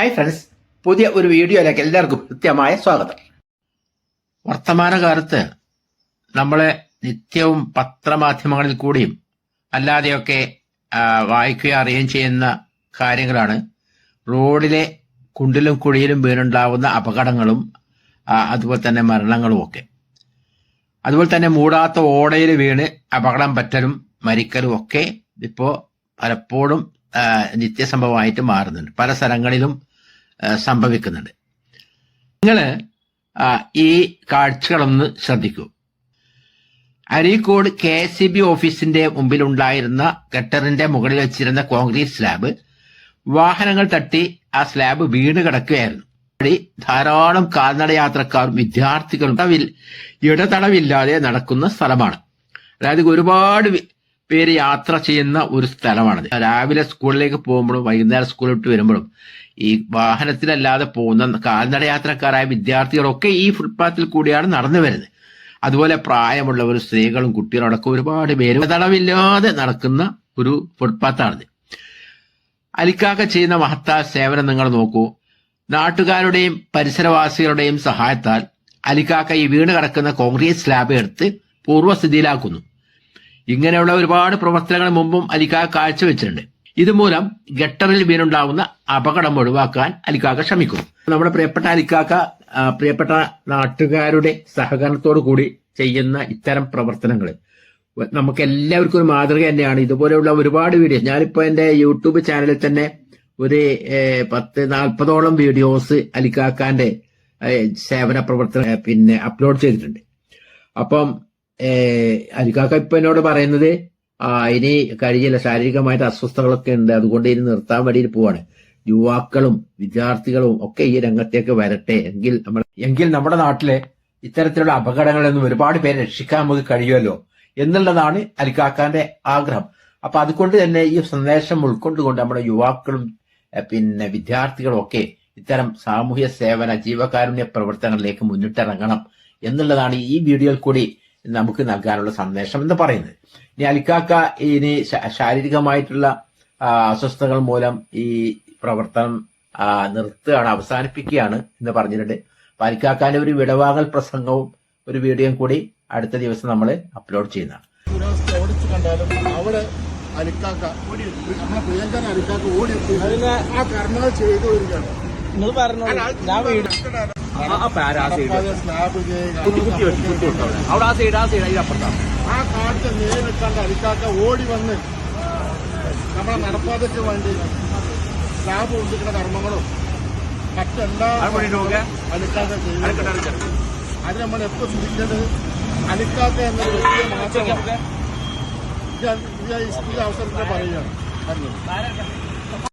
Hi friends പുതിയ ഒരു വീഡിയോയിലേക്ക് എല്ലാവർക്കും കൃത്യമായ സ്വാഗതം. വർത്തമാനകാലത്ത് നമ്മളെ നിത്യവും പത്രമാധ്യമങ്ങളിൽ കൂടിയും അല്ലാതെയൊക്കെ വായിക്കുകയും അറിയുകയും ചെയ്യുന്ന കാര്യങ്ങളാണ്. റോഡിലെ കുണ്ടിലും കുഴിയിലും വീണുണ്ടാവുന്ന അപകടങ്ങളും അതുപോലെ തന്നെ മരണങ്ങളും ഒക്കെ. അതുപോലെ തന്നെ മൂടാത്ത ഓടയിൽ വീണ് അപകടം പറ്റലും മരിക്കലും ഒക്കെ ഇപ്പോൾ പലപ്പോഴും നിത്യസംഭവമായിട്ട് മാറുന്നുണ്ട്. പല സ്ഥലങ്ങളിലും സംഭവിക്കുന്നുണ്ട്. നിങ്ങൾ ഈ കാഴ്ചകളൊന്ന് ശ്രദ്ധിക്കൂ. Areekode K S C B ഓഫീസിന്റെ മുമ്പിലുണ്ടായിരുന്ന ഗട്ടറിന്റെ മുകളിൽ വെച്ചിരുന്ന കോൺക്രീറ്റ് സ്ലാബ് വാഹനങ്ങൾ തട്ടി ആ സ്ലാബ് വീണ് കിടക്കുകയായിരുന്നു. വഴി ധാരാളം കാൽനട യാത്രക്കാരും വിദ്യാർത്ഥികളും തവിൽ ഇടതടവില്ലാതെ നടക്കുന്ന സ്ഥലമാണ്. അതായത് ഒരുപാട് പേര് യാത്ര ചെയ്യുന്ന ഒരു സ്ഥലമാണത്. രാവിലെ സ്കൂളിലേക്ക് പോകുമ്പോഴും വൈകുന്നേരം സ്കൂളിൽ വിട്ട് വരുമ്പോഴും ഈ വാഹനത്തിലല്ലാതെ പോകുന്ന കാൽനട യാത്രക്കാരായ വിദ്യാർത്ഥികളൊക്കെ ഈ ഫുട്പാത്തിൽ കൂടിയാണ് നടന്നു വരുന്നത്. അതുപോലെ പ്രായമുള്ളവർ സ്ത്രീകളും കുട്ടികളും അടക്കം ഒരുപാട് പേര് തടവില്ലാതെ നടക്കുന്ന ഒരു ഫുട്പാത്താണിത് അലിക്കാക്ക ചെയ്യുന്ന മഹത്തായ സേവനം നിങ്ങൾ നോക്കൂ. നാട്ടുകാരുടെയും പരിസരവാസികളുടെയും സഹായത്താൽ അലിക്കാക്ക ഈ വീണ് കിടക്കുന്ന കോൺക്രീറ്റ് സ്ലാബ് എടുത്ത് പൂർവസ്ഥിതിയിലാക്കുന്നു. ഇങ്ങനെയുള്ള ഒരുപാട് പ്രവർത്തനങ്ങൾ മുമ്പും അലിക്കാക്ക കാഴ്ചവെച്ചിട്ടുണ്ട്. ഇതുമൂലം ഗട്ടറിൽ വീണുണ്ടാവുന്ന അപകടം ഒഴിവാക്കാൻ അലിക്കാക്ക ശ്രമിക്കും നമ്മുടെ പ്രിയപ്പെട്ട അലിക്കാക്ക പ്രിയപ്പെട്ട നാട്ടുകാരുടെ സഹകരണത്തോടു കൂടി ചെയ്യുന്ന ഇത്തരം പ്രവർത്തനങ്ങൾ നമുക്ക് എല്ലാവർക്കും ഒരു മാതൃക തന്നെയാണ്. ഇതുപോലെയുള്ള ഒരുപാട് വീഡിയോസ് ഞാനിപ്പോ എന്റെ യൂട്യൂബ് ചാനലിൽ തന്നെ ഒരു പത്ത് നാൽപ്പതോളം വീഡിയോസ് അലിക്കാക്കാന്റെ സേവന പ്രവർത്തനം പിന്നെ അപ്ലോഡ് ചെയ്തിട്ടുണ്ട്. അപ്പം അലിക്കാക്ക ഇപ്പൊ എന്നോട് പറയുന്നത് ഇനി കഴിയില്ല ശാരീരികമായിട്ട് അസ്വസ്ഥതകളൊക്കെ ഉണ്ട്. അതുകൊണ്ട് ഇനി നിർത്താൻ വഴിയിൽ പോവാണ്. യുവാക്കളും വിദ്യാർത്ഥികളും ഒക്കെ ഈ രംഗത്തേക്ക് വരട്ടെ. എങ്കിൽ നമ്മൾ എങ്കിൽ നമ്മുടെ നാട്ടിലെ ഇത്തരത്തിലുള്ള അപകടങ്ങളിൽ നിന്നും ഒരുപാട് പേരെ രക്ഷിക്കാൻ നമുക്ക് കഴിയുമല്ലോ എന്നുള്ളതാണ് അലിക്കാക്കാന്റെ ആഗ്രഹം. അപ്പൊ അതുകൊണ്ട് തന്നെ ഈ സന്ദേശം ഉൾക്കൊണ്ടുകൊണ്ട് നമ്മുടെ യുവാക്കളും പിന്നെ വിദ്യാർത്ഥികളും ഒക്കെ ഇത്തരം സാമൂഹ്യ സേവന ജീവകാരുണ്യ പ്രവർത്തനങ്ങളിലേക്ക് മുന്നിട്ടിറങ്ങണം എന്നുള്ളതാണ് ഈ വീഡിയോയിൽ കൂടി നമുക്ക് നൽകാനുള്ള സന്ദേശം എന്ന് പറയുന്നത്. ഇനി അലിക്കാക്ക ഇനി ശാരീരികമായിട്ടുള്ള അസ്വസ്ഥതകൾ മൂലം ഈ പ്രവർത്തനം നിർത്തുകയാണ് അവസാനിപ്പിക്കുകയാണ് എന്ന് പറഞ്ഞിട്ടുണ്ട്. അപ്പൊ അലിക്കാക്കാന്റെ ഒരു വിടവാകൽ പ്രസംഗവും ഒരു വീഡിയോയും കൂടി അടുത്ത ദിവസം നമ്മൾ അപ്ലോഡ് ചെയ്യുന്നതാണ്. പുരോഗതി ഓടിച്ചു കണ്ടാലും അവിടെ അലിക്കാക്ക നമ്മളെ പ്രിയങ്കരൻ അലിക്കാക്ക ഓടി ആ കർമ്മങ്ങൾ ചെയ്തു വരികയാണ് നിങ്ങൾ പറഞ്ഞു ഞാൻ വീട് അപ്പൊ സ്ലാബ് ചെയ്യുക. അവിടെ. ആ സൈഡ് ആ സൈഡ് അതിനപ്പുറത്താണ് ആ കാഴ്ച നേരിൽ കണ്ട അലിക്കാക്ക ഓടി വന്ന് നമ്മളെ നടപ്പാതയ്ക്ക് വേണ്ടി സ്ലാബ് കൊണ്ടിരിക്കുന്ന കർമ്മങ്ങളും മറ്റെല്ലാ? അലിക്കാക്ക ചെയ്തു അത് നമ്മൾ എപ്പോ ചിന്തിക്കേണ്ടത് അലിക്കാക്ക എന്ന വ്യക്തിയെ മാത്രമാണ് ഇത് ഈ അവസരത്തിൽ പറയുകയാണ്. പറഞ്ഞത്